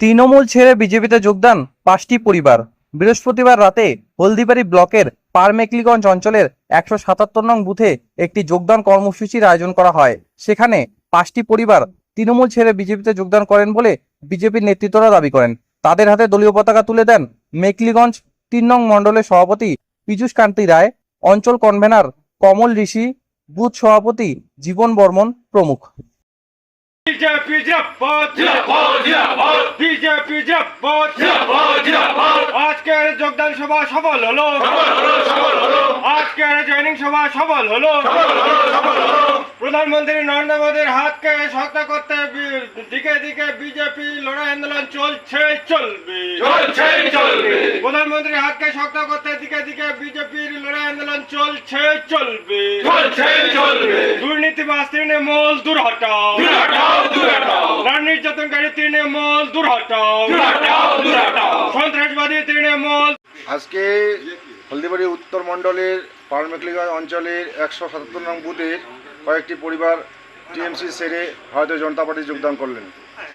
তৃণমূল ছেড়ে বিজেপিতে যোগদান পাঁচটি পরিবার। বৃহস্পতিবার রাতে হলদিবাড়ি ব্লকের পারমেকলিগঞ্জ অঞ্চলের একশো সাতাত্তর নং বুথে একটি যোগদান কর্মসূচির আয়োজন করা হয়। সেখানে পাঁচটি পরিবার তৃণমূল ছেড়ে বিজেপিতে যোগদান করেন বলে বিজেপির নেতৃত্বরা দাবি করেন। তাদের হাতে দলীয় পতাকা তুলে দেন মেকলিগঞ্জ তিন নং মণ্ডলের সভাপতি পীযূষ কান্তি রায়, অঞ্চল কনভেনার কমল ঋষি, বুথ সভাপতি জীবন বর্মন প্রমুখ। বিজেপি জিন্দাবাদ আজকের যোগদান সভা সফল হলো। আজকের জয়নিং সভা সফল হলো। প্রধানমন্ত্রী নরেন্দ্র মোদীর হাতকে শক্ত করতে দিকে দিকে বিজেপি লড়াই আন্দোলন চলছে চলবে। প্রধানমন্ত্রীর হাতকে শক্ত করতে দিকে দিকে বিজেপির লড়াই আন্দোলন চলছে চলবে। দুর্নীতিবাজ তৃণমূল দূর হটাও। তৃণমূল দূর হটাও সন্ত্রাসবাদী তৃণমূল। আজকে হলদিবাড়ি উত্তর মণ্ডলের পারমেকলিগঞ্জ অঞ্চলের একশো সাতাত্তর নং বুথের কয়েকটি পরিবার টিএমসি সেরে ভারতীয় জনতা পার্টি যোগদান করলেন।